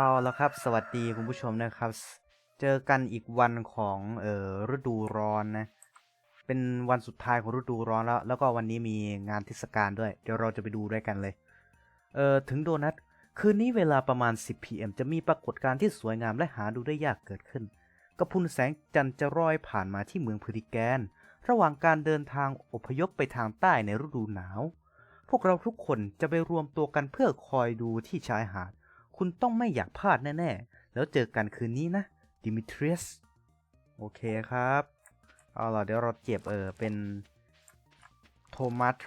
เอาแล้วครับ สวัสดีคุณผู้ชมนะครับ เจอกันอีกวันของเอ่อฤดูร้อนนะ เป็นวันสุดท้ายของฤดูร้อนแล้ว แล้วก็วันนี้มีงานเทศกาลด้วย เดี๋ยวเราจะไปดูด้วยกันเลย เอ่อถึงโดนัท คืนนี้เวลาประมาณ 10 PM จะมีปรากฏการณ์ที่สวยงามและหาดูได้ยากเกิดขึ้น กระพุนแสงจันทร์จะร้อยผ่านมาที่เมืองพริแกน ระหว่างการเดินทางอพยพไปทางใต้ในฤดูหนาว พวกเราทุกคนจะไปรวมตัวกันเพื่อคอยดูที่ชายหาด คุณต้องไม่อยากพลาดแน่ๆ แล้วเจอกันคืนนี้นะ ดิมิทรีสโอเคครับ เอาล่ะเดี๋ยวเราเก็บเออเป็นโทมาโต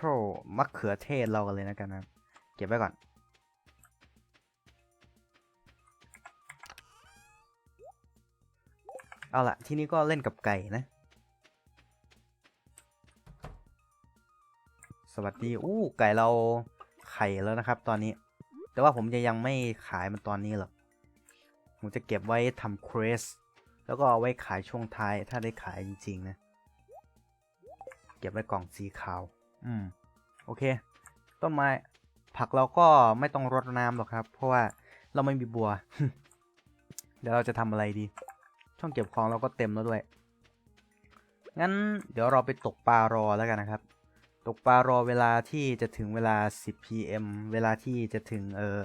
มะเขือเทศเรากันเลยนะกันนะครับเก็บไว้ก่อน เอาล่ะ ที่นี้ก็เล่นกับไก่นะ สวัสดี อู้ ไก่เราไข่แล้วนะครับตอนนี้ แต่ว่าผมจะยังไม่ขายมันตอนนี้หรอก ผมจะเก็บไว้ทำเควสแล้วก็เอาไว้ขายช่วงท้ายถ้าได้ขายจริงๆนะ เก็บไว้กล่องสีขาว อืม โอเค ต้นไม้ ผักเราก็ไม่ต้องรดน้ำหรอกครับ เพราะว่าเราไม่มีบัว เดี๋ยวเราจะทำอะไรดี ช่องเก็บของเราก็เต็มแล้วด้วย งั้นเดี๋ยวเราไปตกปลารอแล้วกันนะครับ ตกปลารอเวลาที่จะถึงเวลา 10 pm เวลาที่จะถึงเออ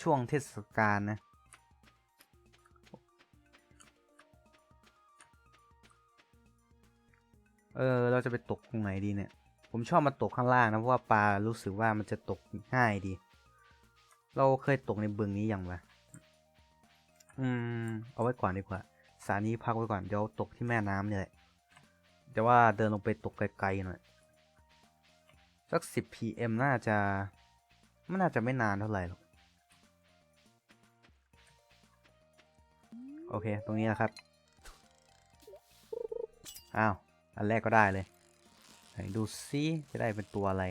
ช่วงเทศกาลนะ เออ เราจะไปตกตรงไหนดีเนี่ย ผมชอบมาตกข้างล่างนะ เพราะว่าปลารู้สึกว่ามันจะตกง่ายดี เราเคยตกในบึงนี้ยังวะอืม เอาไว้ก่อนดีกว่าสถานีพักไว้ก่อน เดี๋ยวตกที่แม่น้ำเนี่ยแหละแต่ว่าเดินลงไปตกไกลๆหน่อย สัก 10 pm น่าจะไม่น่าจะไม่นานเท่าไหร่หรอก โอเค ตรงนี้นะครับ อ้าว อันแรกก็ได้เลยไหนดูซิ จะได้เป็นตัวอะไร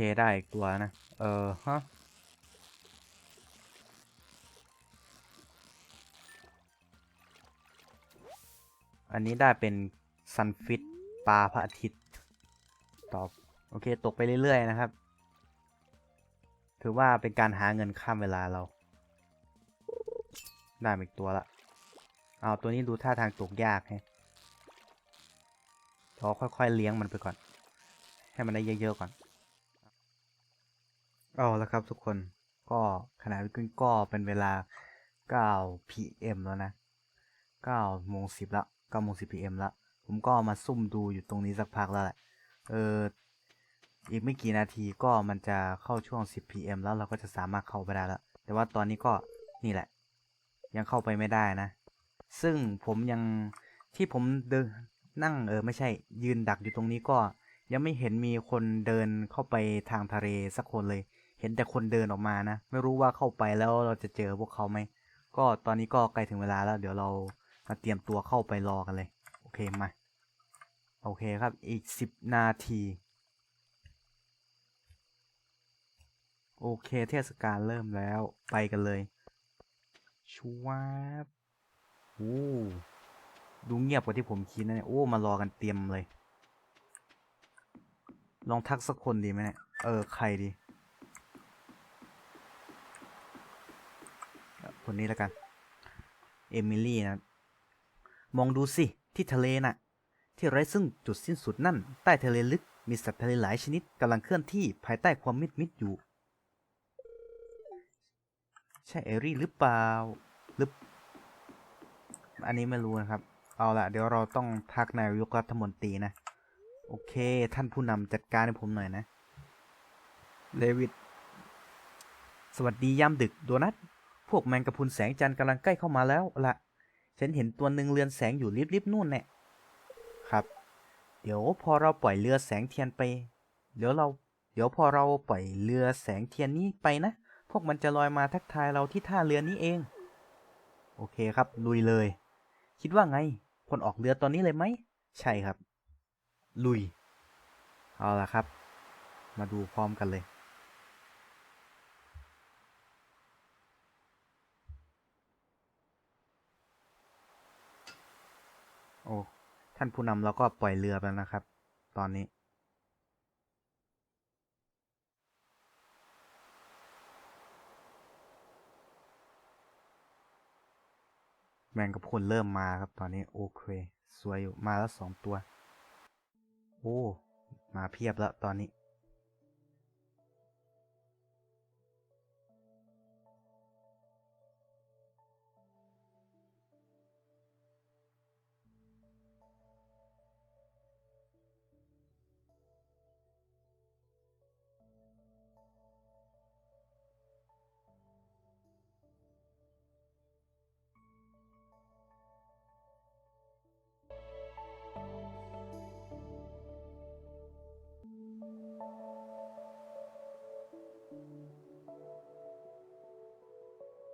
เคได้อีกตัวนะ เออฮะอันนี้ได้เป็นซันฟิตปลาพระอาทิตย์ตอบโอเค ตกไปเรื่อยๆนะครับ ถือว่าเป็นการหาเงินข้ามเวลาเรา ได้อีกตัวละ เอาตัวนี้ดูท่าทางตกยากแฮะเราค่อยๆเลี้ยงมันไปก่อน ให้มันได้เยอะๆก่อน เอาแล้วครับทุกคนก็ขณะนี้ก็เป็นเวลา 9 PM แล้วนะ9โมง10ละ9โมง10 PM ละผมก็มาซุ่มดูอยู่ตรงนี้สักพักแล้วแหละเอออีกไม่กี่นาทีก็มันจะเข้าช่วง 10 PM แล้วเราก็จะสามารถเข้าไปได้แล้ว แต่ว่าตอนนี้ก็นี่แหละ ยังเข้าไปไม่ได้นะ ซึ่งผมยังที่ผมเดินนั่งเออไม่ใช่ยืนดักอยู่ตรงนี้ก็ยังไม่เห็นมีคนเดินเข้าไปทางทะเลสักคนเลย เห็นแต่คนเดินออกมานะ ไม่รู้ว่าเข้าไปแล้วเราจะเจอพวกเขาไหม ก็ตอนนี้ก็ใกล้ถึงเวลาแล้ว เดี๋ยวเรามาเตรียมตัวเข้าไปรอกันเลย โอเคมา โอเคครับ อีกสิบนาที โอเคเทศกาลเริ่มแล้วไปกันเลยชวบโอ้ดูเงียบกว่าที่ผมคิดนะเนี่ยโอ้ มารอกันเตรียมเลย ลองทักสักคนดีไหมเนี่ย เออ ใครดี คนนี้แล้วกัน เอมิลี่นะ มองดูสิ ที่ทะเลน่ะ ที่ไร้ซึ่งจุดสิ้นสุดนั่น ใต้ทะเลลึก มีสัตว์ทะเลหลายชนิดกำลังเคลื่อนที่ภายใต้ความมืดมิดอยู่ ใช่เอรี่หรือเปล่าหรืออันนี้ไม่รู้นะครับ เอาละเดี๋ยวเราต้องทักนายกรัฐมนตรีนะ โอเค ท่านผู้นำจัดการให้ผมหน่อยนะ เลวิด สวัสดียามดึก โดนัท พวกแมงกะพุนแสงจันทร์กำลังใกล้เข้ามาแล้วละฉันเห็นตัวหนึ่งเรือนแสงอยู่ริบๆนู่นแน่ครับ เดี๋ยวพอเราปล่อยเรือแสงเทียนไป เดี๋ยวเรา เดี๋ยวพอเราปล่อยเรือแสงเทียนนี้ไปนะ พวกมันจะลอยมาทักทายเราที่ท่าเรือนี้เอง โอเคครับ ลุยเลย คิดว่าไงคนออกเรือตอนนี้เลยไหม ใช่ครับ ลุย เอาละครับ มาดูพร้อมกันเลย โอ้ ท่านผู้นำเราก็ปล่อยเรือไปแล้วนะครับ ตอนนี้ แมงกับคนเริ่มมาครับตอนนี้ โอเค สวยอยู่มาแล้วสองตัว โอ้ มาเพียบแล้วตอนนี้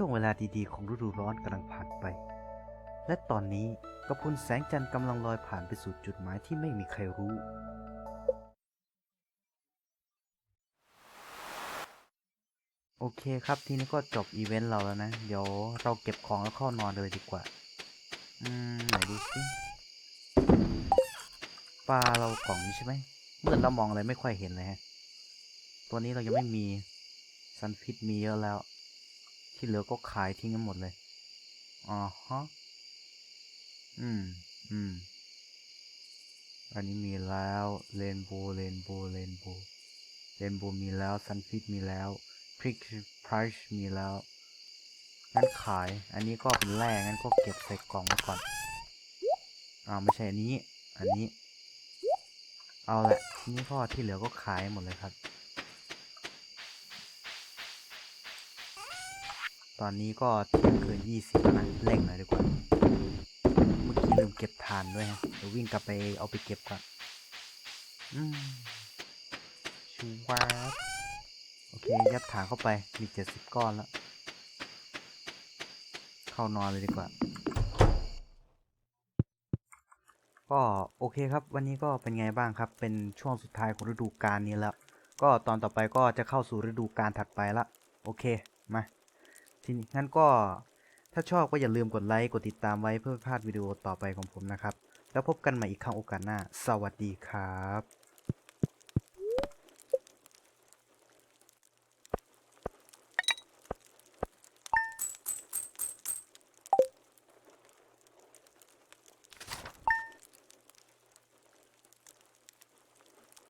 ช่วงเวลาดีๆ ของฤดูร้อนกำลังผ่านไป และตอนนี้กระพุนแสงจันทร์กำลังลอยผ่านไปสู่จุดหมายที่ไม่มีใครรู้ โอเคครับทีนี้ก็จบอีเวนต์เราแล้วนะ เดี๋ยวเราเก็บของแล้วเข้านอนเลยดีกว่า อืม ไหนดูสิปลาเรากล่องนี้ใช่ไหมเมื่อเรามองอะไรไม่ค่อยเห็นเลยฮะ ตัวนี้เรายังไม่มีซันฟิตมีเยอะแล้ว ที่เหลือก็ขายทิ้งกันหมดเลยอ๋อฮะอืม อืม อันนี้มีแล้วเรนโบว์เรนโบว์เรนโบว์เรนโบว์มีแล้วซันฟิตมีแล้วพริกพรชมีแล้วงั้นขายอันนี้ก็เป็นแร่งั้นก็เก็บใส่กล่องไว้ก่อนอ่าไม่ใช่อันนี้ อันนี้ เอาละทีนี้ก็ที่เหลือก็ขายหมดเลยครับ ตอนนี้ก็เที่ยงคืนยี่สิบแล้วนะเร่งหน่อยดีกว่า เมื่อกี้ลืมเก็บทานด้วยฮะ เดี๋ยววิ่งกลับไปเอาไปเก็บก่อน อืมชูวาโอเค ยัดฐานเข้าไป มีเจ็ดสิบก้อนแล้ว เข้านอนเลยดีกว่า ก็โอเคครับ วันนี้ก็เป็นไงบ้างครับ เป็นช่วงสุดท้ายของฤดูกาลนี้แล้ว ก็ตอนต่อไปก็จะเข้าสู่ฤดูกาลถัดไปละ โอเค มา ทีนี้งั้นก็ถ้าชอบก็อย่าลืมกดไลค์กดติดตามไว้เพื่อไม่พลาดวิดีโอต่อไปของผมนะครับ แล้วพบกันใหม่อีกครั้งโอกาสหน้า สวัสดีครับ